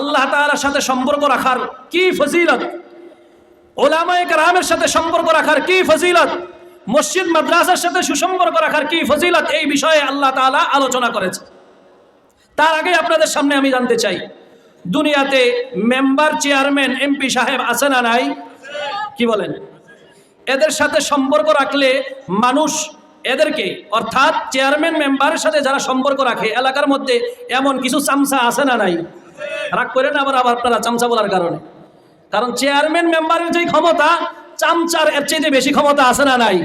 আল্লাহ তাআলার সাথে সম্পর্ক রাখার কি ফজিলত? ওলামায়ে কেরামের সাথে সম্পর্ক রাখার কি ফজিলত? মসজিদ, মাদ্রাসার সাথে সুসম্পর্ক রাখার কি ফজিলত? এই বিষয়ে আল্লাহ তাআলা আলোচনা করেছে। তার আগে আপনাদের সামনে আমি জানতে চাই, দুনিয়াতে মেম্বার, চেয়ারম্যান, এমপি সাহেব আছে না নাই? কি বলেন? এদের সাথে সম্পর্ক রাখলে মানুষ এদেরকে, অর্থাৎ চেয়ারম্যান, মেম্বারের সাথে যারা সম্পর্ক রাখে, এলাকার মধ্যে এমন কিছু চামচা আছে না নাই? রাগ করেন আবার আবার আপনারা চামচা বলার কারণে। কারণ চেয়ারম্যান মেম্বারের যে ক্ষমতা, চামচার এর চেয়ে বেশি ক্ষমতা আছে না নাই?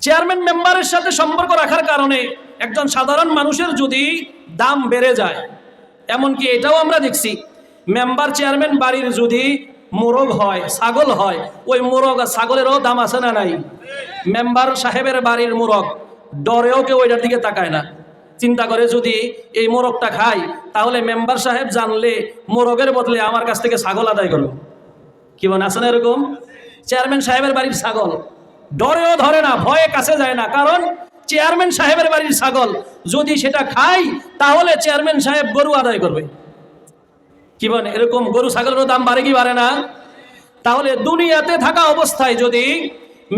চেয়ারম্যান মেম্বারের সাথে সম্পর্ক রাখার কারণে একজন সাধারণ মানুষের যদি দাম বেড়ে যায়, এমনকি এটাও আমরা দেখছি মেম্বার চেয়ারম্যান বাড়ির যদি মোরগ হয়, ছাগল হয়, ওই মোরগ আর ছাগলেরও দাম আছে না নাই? মেম্বার সাহেবের বাড়ির মোরগ, ডরেও কেউ ওইটার দিকে তাকায় না। চিন্তা করে যদি এই মোরগটা খাই, তাহলে মেম্বার সাহেব জানলে মোরগের বদলে আমার কাছ থেকে ছাগল আদায় করবে। কি মনে আছে না এরকম? চেয়ারম্যান সাহেবের বাড়ির ছাগল। ডরেও ধরে না, ভয়ে কাছে যায় না, কারণ চেয়ারম্যান সাহেবের বাড়ির ছাগল যদি সেটা খাই, তাহলে চেয়ারম্যান সাহেব গরু আদায় করবে। কি বলে? এরকম গরু ছাগলেরও দাম বাড়ে কি বাড়ে না? তাহলে দুনিয়াতে থাকা অবস্থায় যদি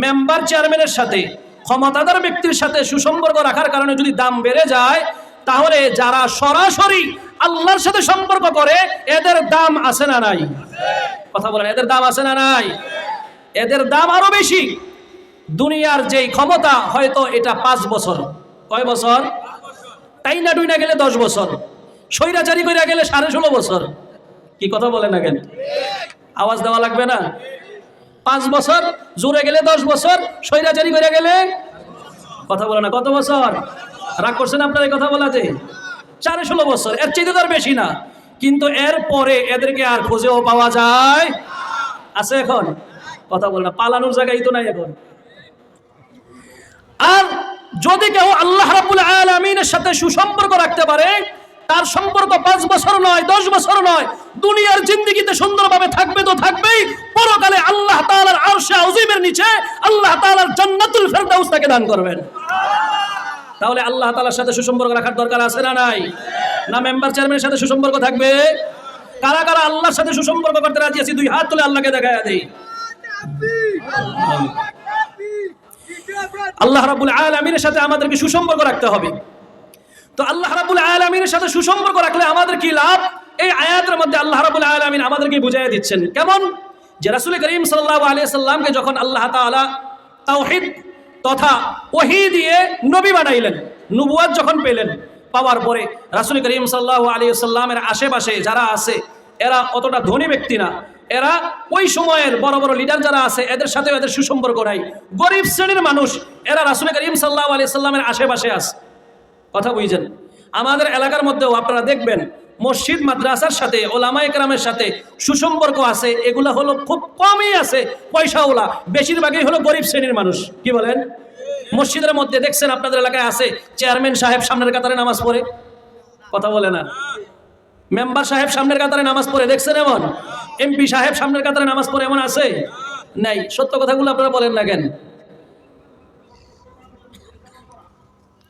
মেম্বার চেয়ারম্যানের সাথে ক্ষমতাদার ব্যক্তির সাথে সুসম্পর্ক রাখার কারণে যদি দাম বেড়ে যায়, তাহলে যারা সরাসরি আল্লাহর সাথে সম্পর্ক করে, এদের দাম আছে না নাই? কথা বলেন, এদের দাম আছে না নাই? এদের দাম আরও বেশি। দুনিয়ার যেই ক্ষমতা, হয়তো এটা পাঁচ বছর। কয় বছর? তাই না ডুইনা গেলে দশ বছর। স্বৈরাচারি করে গেলে সাড়ে ষোলো বছর। কি কথা বলেন না কেন? আওয়াজ দেওয়া লাগবে না? পাঁচ বছর, জোরে গেলে দশ বছর, স্বৈরাচারি করে গেলে কথা বলে না, কত বছর? রাগ করছেন আপনার এই কথা বলাতে? চারে ষোলো বছর, এর চেয়ে তো আর বেশি না। কিন্তু এর পরে এদেরকে আর খুঁজেও পাওয়া যায় আছে এখন। কথা বলে না, পালানোর জায়গায় তো নাই এখন। আর যদি কেউ আল্লাহ রাবুল আলমিনের সাথে সুসম্পর্ক রাখতে পারে তার সম্পর্ক পাঁচ বছর নয় দশ বছর নয়। দুনিয়ার জিন্দিগিতে সুন্দরভাবে থাকবে তো থাকবেই। পরকালে আল্লাহ তাআলার আরশে আজিমের নিচে আল্লাহ তাআলার জান্নাতুল ফেরদাউস তাকে দান করবেন। তাহলে আল্লাহ তাআলার সাথে সুসম্পর্ক রাখার দরকার আছে না নাই? না মেম্বার চেয়ারম্যানের সাথে সুসম্পর্ক থাকবে? কারা কারা আল্লাহর সাথে সুসম্পর্ক করতে রাজি আছি দুই হাত তুলে আল্লাহকে দেখায় দেই। আল্লাহ। রাবুল আলমিনের সাথে আমাদেরকে সুসম্পর্ক রাখতে হবে। তো আল্লাহ রাবুল আলমিনের সাথে সুসম্পর্ক রাখলে আমাদের কি লাভ? এই আয়াতের মধ্যে আল্লাহ রাবুল আলমিন আমাদেরকে বুঝাই দিচ্ছেন। কেমন? যে রাসুল করিম সাল্লাহ আলিয়া সাল্লামকে যখন আল্লাহ তাআলা তাওহিদ তথা ওহি দিয়ে নবী বানাইলেন নবুয়াত যখন পেলেন, পাওয়ার পরে রাসুল করিম সাল্লাহ আলী সাল্লামের আশেপাশে যারা আছে, এরা অতটা ধনী ব্যক্তি না। এরা ওই সময়ের বড় বড় লিডার যারা আছে, এদের সাথে এদের সুসম্পর্ক নাই। গরিব শ্রেণির মানুষ, এরা রাসুল করিম সাল্লাহ আলি সাল্লামের আশেপাশে আছে। কথা বুঝছেন? আমাদের এলাকার মধ্যেও আপনারা দেখবেন, মসজিদ, মাদ্রাসার সাথে ওলামা একরামের সাথে সুসম্পর্ক আছে, এগুলা হলো খুব কমই আছে পয়সাওয়ালা। বেশিরভাগই হলো গরিব শ্রেণির মানুষ, কি বলেন? মসজিদের মধ্যে দেখছেন আপনাদের এলাকায় আছে চেয়ারম্যান সাহেব সামনের কাতারে নামাজ পড়ে। কথা বলে না। মেম্বার সাহেব সামনের কাতারে নামাজ পড়ে, দেখছেন এমন? এমপি সাহেব সামনের কাতারে নামাজ পড়ে, এমন আছে? নাই। সত্য কথাগুলো আপনারা বলেন না কেন?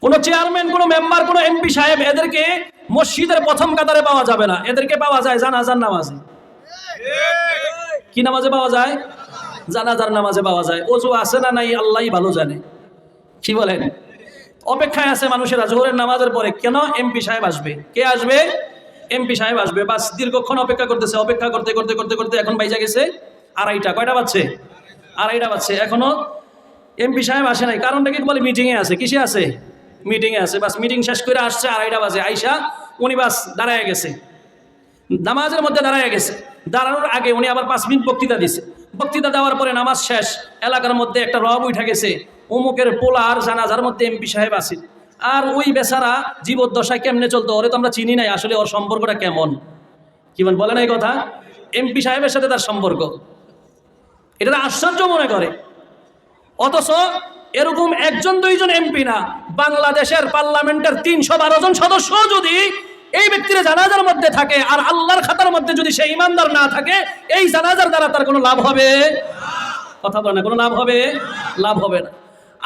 কোনো চেয়ারম্যান কোনো মেম্বার কোনো এমপি সাহেব এদেরকে মসজিদের প্রথম কাতারে পাওয়া যাবে না। এদেরকে পাওয়া যায় জানাজার নামাজে। কি নামাজে পাওয়া যায়? জানাজার নামাজে পাওয়া যায়। অজু আছে না নাই আল্লাহই ভালো জানে। কি বলেন? অপেক্ষায় আছে মানুষেরা, জোহরের নামাজের পরে কেন এমপি সাহেব আসবে? কে আসবে? এমপি সাহেব আসবে। বাস দীর্ঘক্ষণ অপেক্ষা করতেছে, অপেক্ষা করতে করতে করতে করতে এখন বাইজা গেছে আড়াইটা। কয়টা বাজছে? আড়াইটা বাজছে। এখনও এমপি সাহেব আসে নাই। কারণটা কি বলে মিটিংয়ে আছে? কিসে আছে? মিটিংয়ে আছে। বাস মিটিং শেষ করে আসছে আড়াইটা বাজে। আইসা উনি বাস দাঁড়ায় গেছে। নামাজের মধ্যে দাঁড়ায় গেছে। দাঁড়ানোর আগে উনি আবার পাঁচ মিনিট বক্তৃতা দিছে। বক্তৃতা দেওয়ার পরে নামাজ শেষ। এলাকার মধ্যে একটা রব উঠে গেছে। অমুকের পোলার জানাজার মধ্যে এমপি সাহেব আছে আর ওই বেচারা জীবদ্দশায় কেমনে চলতো? ওরে তো আমরা চিনি নাই। আসলে ওর সম্পর্কটা কেমন? কি বল বলে না এই কথা? এমপি সাহেবের সাথে তার সম্পর্ক। এটা আশ্চর্য মনে করে। অথচ এরকম একজন, দুইজন এমপি না। বাংলাদেশের পার্লামেন্টের তিনশো বারো জন সদস্য যদি এই ব্যক্তির জানাজার মধ্যে থাকে আর আল্লাহর খাতার মধ্যে যদি সে ইমানদার না থাকে, এই জানাজার দ্বারা তার কোনো লাভ হবে? কথা বলে না, কোনো লাভ হবে? লাভ হবে না।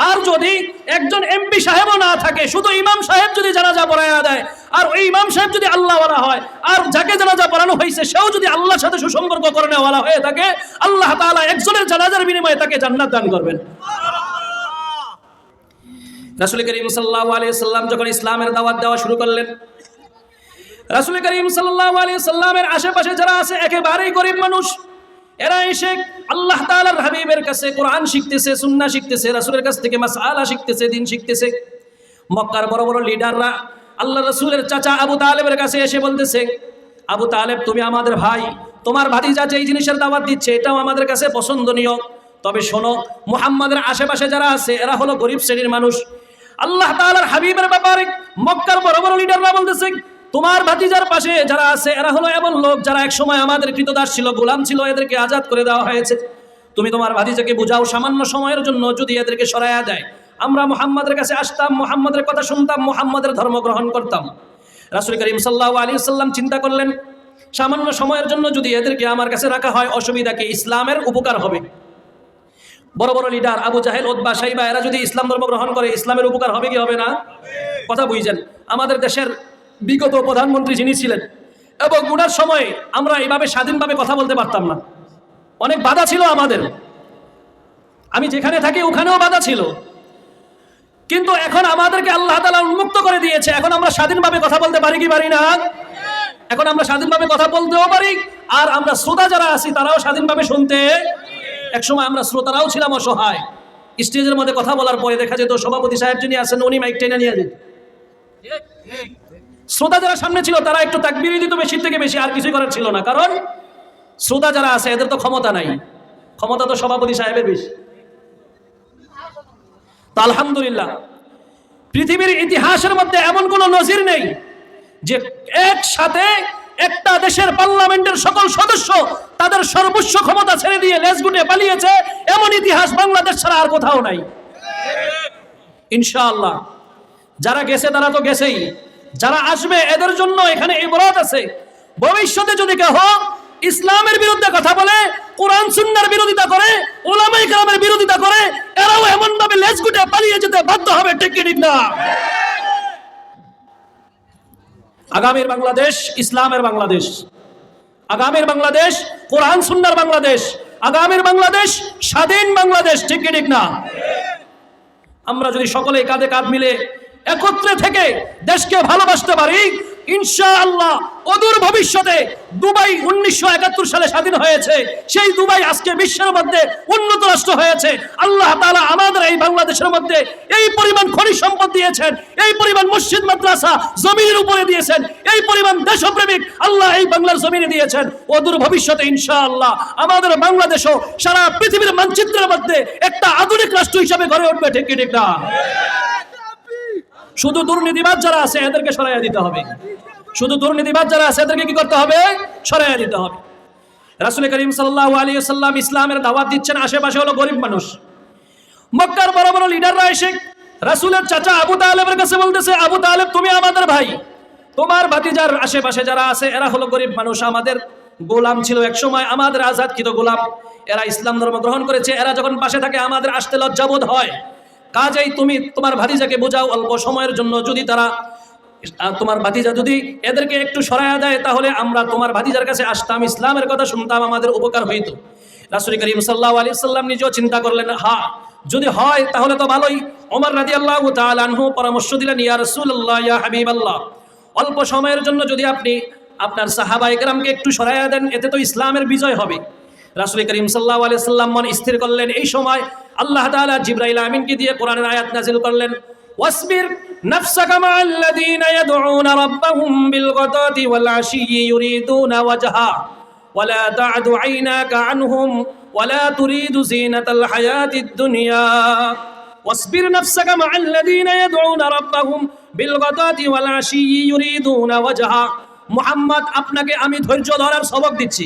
আর যদি একজন এমপি সাহেবও না থাকে, শুধু ইমাম সাহেব যদি জানাজা পড়াইয়া দেয়, আর ওই ইমাম সাহেব যদি আল্লাহওয়ালা হয়, আর যাকে জানাজা পড়ানো হয়েছে, সেও যদি আল্লাহর সাথে সুসম্পর্ক করে নেওয়ালা হয়ে থাকে, আল্লাহ তাআলা একজনের জানাজার বিনিময়ে তাকে জান্নাত দান করবেন। রাসুল করিম আলাইহি সাল্লাম যখন ইসলামের দাওয়াত দেওয়া শুরু করলেন, রাসুল করিম সাল্লামের আশেপাশে যারা আছে, একেবারেই গরিব মানুষ। এরা এসে আল্লাহ তাআলার হাবিবের কাছে কোরআন শিখতেছে সুন্না শিখতেছে, রাসূলের কাছ থেকে মাসআলা শিখতেছে, দিন শিখতেছে। মক্কার বড় বড় লিডাররা আল্লাহ রসুলের চাচা আবু তালেবের কাছে এসে বলতেছে, আবু তালেব, তুমি আমাদের ভাই, তোমার ভাতিজা যে এই জিনিসের দাওয়াত দিচ্ছে, এটাও আমাদের কাছে পছন্দনীয়। তবে শোনো, মুহাম্মাদের আশেপাশে যারা আছে, এরা হলো গরিব শ্রেণির মানুষ। আল্লাহ তাআলার হাবিবের ব্যাপারে মক্কার বড় বড় লিডাররা বলতেছে, তোমার ভাতিজার পাশে যারা আছে, এরা হলো এমন লোক যারা এক সময় আমাদের কৃতদাস ছিল, গোলাম ছিল, এদেরকে আজাদ করে দেওয়া হয়েছে। তুমি তোমার ভাতিজাকে বুঝাও সামান্য সময়ের জন্য যদি এদেরকে সরাইয়া যায় আমরা মোহাম্মদের কাছে আসতাম, মোহাম্মদের কথা শুনতাম, মুহাম্মাদের ধর্ম গ্রহণ করতাম। রাসুল করিম সাল্লাহ আলী সাল্লাম চিন্তা করলেন, সামান্য সময়ের জন্য যদি এদেরকে আমার কাছে রাখা হয়, অসুবিধা কি? ইসলামের উপকার হবে। বড় বড় লিডার আবু জাহেল ওদবা সাইবা, এরা যদি ইসলাম ধর্ম গ্রহণ করে, ইসলামের উপকার হবে কি হবে না? কথা বুঝছেন? আমাদের দেশের বিগত প্রধানমন্ত্রী যিনি ছিলেন, এবং ওনার সময় আমরা এইভাবে স্বাধীনভাবে কথা বলতে পারতাম না। অনেক বাধা ছিল আমাদের। আমি যেখানে থাকি ওখানেও বাধা ছিল। কিন্তু এখন আমাদেরকে আল্লাহ তালা উন্মুক্ত করে দিয়েছে। এখন আমরা স্বাধীনভাবে কথা বলতে পারি কি পারি না? এখন আমরা স্বাধীনভাবে কথা বলতেও পারি, আর আমরা শ্রোতা যারা আছি, তারাও স্বাধীনভাবে শুনতে একসময় আমরা শ্রোতারাও ছিলাম অসহায়। স্টেজের মধ্যে কথা বলার পরে দেখা যেত সভাপতি সাহেব যিনি আছেন, উনি মাইক টেনে নিয়ে যেত। শ্রোতা যারা সামনে ছিল, তারা একটু তাকবির দিত বেশি থেকে বেশি, আর কিছুই করার ছিল না। কারণ শ্রোতা যারা আছে, এদের তো ক্ষমতা নাই। ক্ষমতা তো সভাপতি সাহেবের বেশি। তো আলহামদুলিল্লাহ, পৃথিবীর ইতিহাসের মধ্যে এমন কোনো নজির নেই যে একসাথে একটা দেশের পার্লামেন্টের সকল সদস্য তাদের সর্বোচ্চ ক্ষমতা ছেড়ে দিয়ে লেজ গুটে পালিয়েছে, এমন ইতিহাস বাংলাদেশ ছাড়া আর কোথাও নাই। ইনশাআল্লাহ, যারা গেছে তারা তো গেছেই। যারা আসবে, এদের জন্য এখানে ইবরত আছে। ভবিষ্যতে যদি কেহ ইসলামের বিরুদ্ধে কথা বলে, কোরআন, সুন্নার বিরোধিতা করে ওলামাই কালামের বিরোধিতা করে, এরাও এমন ভাবে লেজ গুটে পালিয়ে যেতে বাধ্য হবে, ঠিক কি ঠিক না? আগামীর বাংলাদেশ ইসলামের বাংলাদেশ। আগামীর বাংলাদেশ কোরআন, সুন্নার বাংলাদেশ, আগামীর বাংলাদেশ, স্বাধীন বাংলাদেশ, ঠিক ঠিক না? আমরা যদি সকলে কাঁধে কাঁধ মিলে একত্রে থেকে দেশকে ভালোবাসতে পারি ইনশাআল্লাহ অদূর ভবিষ্যতে দুবাই উনিশশো একাত্তর সালে স্বাধীন হয়েছে। সেই দুবাই আজকে বিশ্বের মধ্যে উন্নত রাষ্ট্র হয়েছে। আল্লাহ তাআলা আমাদের এই বাংলাদেশের মধ্যে এই পরিমাণ খনিজ সম্পদ দিয়েছেন, এই পরিমাণ মসজিদ, মাদ্রাসা জমিনের উপরে দিয়েছেন, এই পরিমাণ দেশপ্রেমিক আল্লাহ এই বাংলার জমিনে দিয়েছেন। অদূর ভবিষ্যতে ইনশাআল্লাহ আমাদের বাংলাদেশও সারা পৃথিবীর মানচিত্রের মধ্যে একটা আধুনিক রাষ্ট্র হিসাবে গড়ে উঠবে, ঠিক ঠিক না? শুধু দুর্নীতিবাদ যারা আছে, এদেরকে সরাইয়া দিতে হবে। শুধু দুর্নীতিবাদ যারা আছে, এদেরকে কি করতে হবে? সরাইয়া দিতে হবে। রাসুল করিম সাল্লাহ আলী সাল্লাম ইসলামের দাওয়াত দিচ্ছেন, আশেপাশে হলো গরিব মানুষ। মক্কার বড় বড় লিডাররা এসে রাসুলের চাচা আবু তালেবের কাছে বলতেছে, আবু তালেব, তুমি আমাদের ভাই। তোমার ভাতিজার আশেপাশে যারা আছে, এরা হলো গরিব মানুষ। আমাদের গোলাম ছিল এক সময় আমাদের আজাদকৃত গোলাম। এরা ইসলাম ধর্ম গ্রহণ করেছে। এরা যখন পাশে থাকে, আমাদের আসতে লজ্জাবোধ হয়। কাজেই তুমি তোমার ভাতিজাকে বোঝাও অল্প সময়ের জন্য যদি তারা তোমার ভাতিজা যদি এদেরকে একটু সরাইয়া দেয়, তাহলে আমরা তোমার ভাতিজার কাছে আসতাম, ইসলামের কথা শুনতাম, আমাদের উপকার হইতো। রাসুল করিম সাল্লাহ আলী সাল্লাম নিজেও চিন্তা করলেন, হা, যদি হয় তাহলে তো ভালোই। ওমর রাজি আল্লাহ আনহু পরামর্শ দিলেন, ইয়া রসুল্লাহ ইয়া হাবিব আল্লাহ অল্প সময়ের জন্য যদি আপনি আপনার সাহাবা একরামকে একটু সরাইয়া দেন, এতে তো ইসলামের বিজয় হবে। রাসুল করিম সাল্লাহ আলি সাল্লাম মন স্থির করলেন এই সময় আল্লাহ তাআলা জিব্রাইল আমিনকে দিয়ে কোরআনের আয়াত নাজিল করলেন ওয়াসবির نفسك مع الذين يدعون ربهم بالغداة والعشي يريدون وجهه ولا تعد عيناك عنهم ولا تريد زينة الحياة الدنيا واصبر نفسك مع الذين يدعون ربهم بالغداة والعشي يريدون وجهه মুহাম্মদ আপনাকে আমি ধৈর্য ধরার সবক দিচ্ছি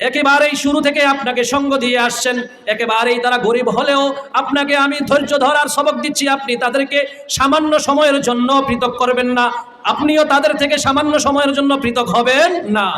একেবারেই শুরু থেকে আপনাকে সঙ্গ দিয়ে আসছেন। একেবারেই তারা গরিব হলেও আপনাকে আমি ধৈর্য ধরার সবক দিচ্ছি। আপনি তাদেরকে সামান্য সময়ের জন্য পৃথক করবেন না। আপনিও তাদের থেকে সামান্য সময়ের জন্য পৃথক হবেন না।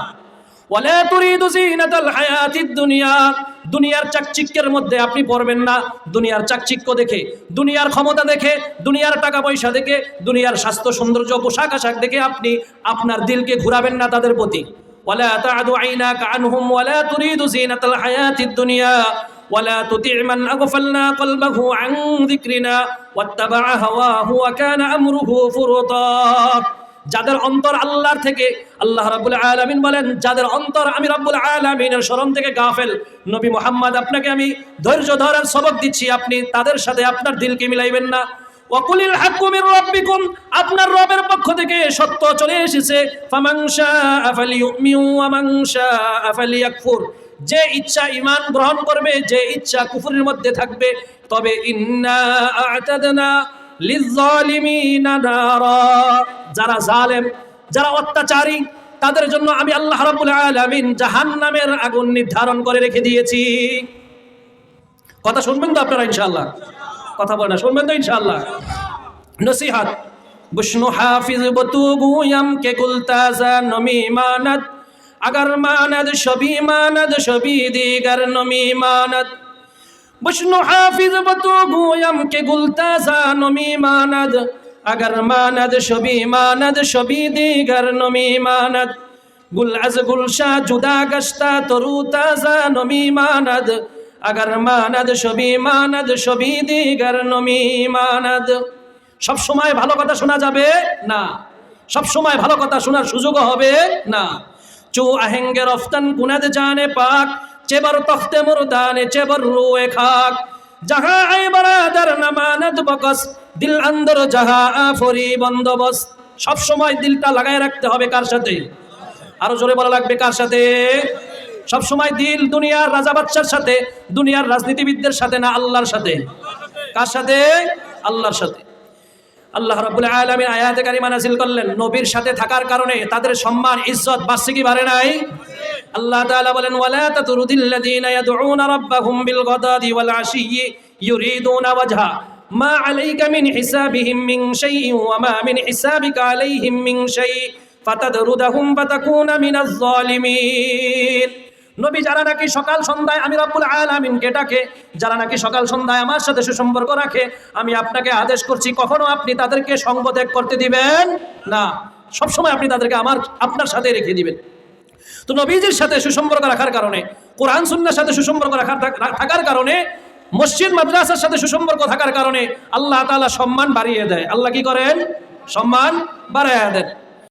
দুনিয়ার চাকচিক্যের মধ্যে আপনি পড়বেন না। দুনিয়ার চাকচিক্য দেখে, দুনিয়ার ক্ষমতা দেখে, দুনিয়ার টাকা পয়সা দেখে, দুনিয়ার স্বাস্থ্য, সৌন্দর্য পোশাক আশাক দেখে আপনি আপনার দিলকে ঘুরাবেন না তাদের প্রতি। ولا تعد عيناك عنهم ولا تريد زينة الحياة الدنيا ولا تطع من أغفلنا قلبه عن ذكرنا واتبع هواه وكان أمره فرطا যাদের অন্তর আল্লাহর থেকে আল্লাহ রাব্বুল আলামিন বলেন যাদের অন্তর আমি রাব্বুল আলামিনের স্মরণ থেকে গাফেল নবী মোহাম্মদ আপনাকে আমি ধৈর্য ধরার সবক দিচ্ছি আপনি তাদের সাথে আপনার দিলকে মিলাইবেন না ওয়াকুলিল হাক্কু মির রাব্বিকুম, আপনার রবের পক্ষ থেকে সত্য চলে এসেছে। ফামান শাআ ফালিয়ুমিন ওয়া মান শাআ ফালিয়াকফুর। যে ইচ্ছা ঈমান গ্রহণ করবে, যে ইচ্ছা কুফরের মধ্যে থাকবে, তবে ইন্না আ'তাদনা লিয-যালিমিনা নারা। যারা জালেম, যারা অত্যাচারী, তাদের জন্য আমি আল্লাহ রাব্বুল আলামিন জাহান্নামের আগুন নির্ধারণ করে রেখে দিয়েছি। কথা শুনবেন তো আপনারা ইনশাআল্লাহ? কথা বলে না, শুনবেন তো ইনশাল্লাহ নসিহাত, বিষ্ণু হাফিজ বতুবু কে কুলতাজা নমিমানাত আগর মানদ সবি মানদ সবি দিগর নমিমানাত বিষ্ণু হাফিজ বতুবু ইয়ামকে নমি মানদ, আগর মানদ সবি মানদ সবি দিগর নমিমানাত গুল আজ গুলশা জুদা গস্তা তরু তাজা নমিমানাত আগার মানাদ সবি মানাদ সবি দিগার নমি, মানাদ। সবসময় ভালো কথা শোনা যাবে? না। সবসময় ভালো কথা শোনার সুযোগও হবে? না। চু আহেঙ্গে রফতান কুনাদ জানে পাক, চেবার তখতে মুরদানে চেবার রুয়ে খাক। জাহা আই বারাদার না মানাদ বকস, দিল আন্দর জাহা আফরি বন্দোবস্ত সবসময় দিলটা লাগায় রাখতে হবে কার সাথে? আরও জোরে বলা লাগবে কার সাথে? সব সময় দিল দুনিয়ার রাজা বাচ্চার সাথে, দুনিয়ার রাজনীতিবিদদের সাথে না আল্লাহর সাথে? কার সাথে? আল্লাহর সাথে। আল্লাহ রাব্বুল আলামিন আয়াতে কারিমা নাযিল করলেন, নবীর সাথে থাকার কারণে তাদের সম্মান, ইজ্জত বাড়ছে কি বাড়ে নাই? আল্লাহ তাআলা বলেন, ওয়ালা তাতুরুদিল্লাযীনা ইয়াদউনা রাব্বাহুম বিল গাদাদি ওয়াল আশিয়্যি ইউরিদুনা ওয়াজহা। মা আলাইকা মিন হিসাবিহিম মিন শাইইন ওয়া মা মিন হিসাবিকা আলাইহিম মিন শাইই ফাতাদরুদাহুম ফাতাকুনা মিনাজ জালিমিন নবী যারা নাকি সকাল সন্ধ্যায়, আমি রব্বুল আলামিনকে ডাকে, যারা নাকি সকাল সন্ধ্যায় আমার সাথে সুসম্পর্ক রাখে, আমি আপনাকে আদেশ করছি, কখনো আপনি তাদেরকে সঙ্গ ত্যাগ করতে দিবেন না। সবসময় আপনি তাদেরকে আমার, আপনার সাথে রেখে দিবেন। তো নবীজির সাথে সুসম্পর্ক রাখার কারণে, কোরআন সুন্নার সাথে সুসম্পর্ক রাখার থাকার কারণে, মসজিদ মাদ্রাসার সাথে সুসম্পর্ক থাকার কারণে আল্লাহ তাআলা সম্মান বাড়িয়ে দেয়। আল্লাহ কি করেন? সম্মান বাড়াইয়া দেন।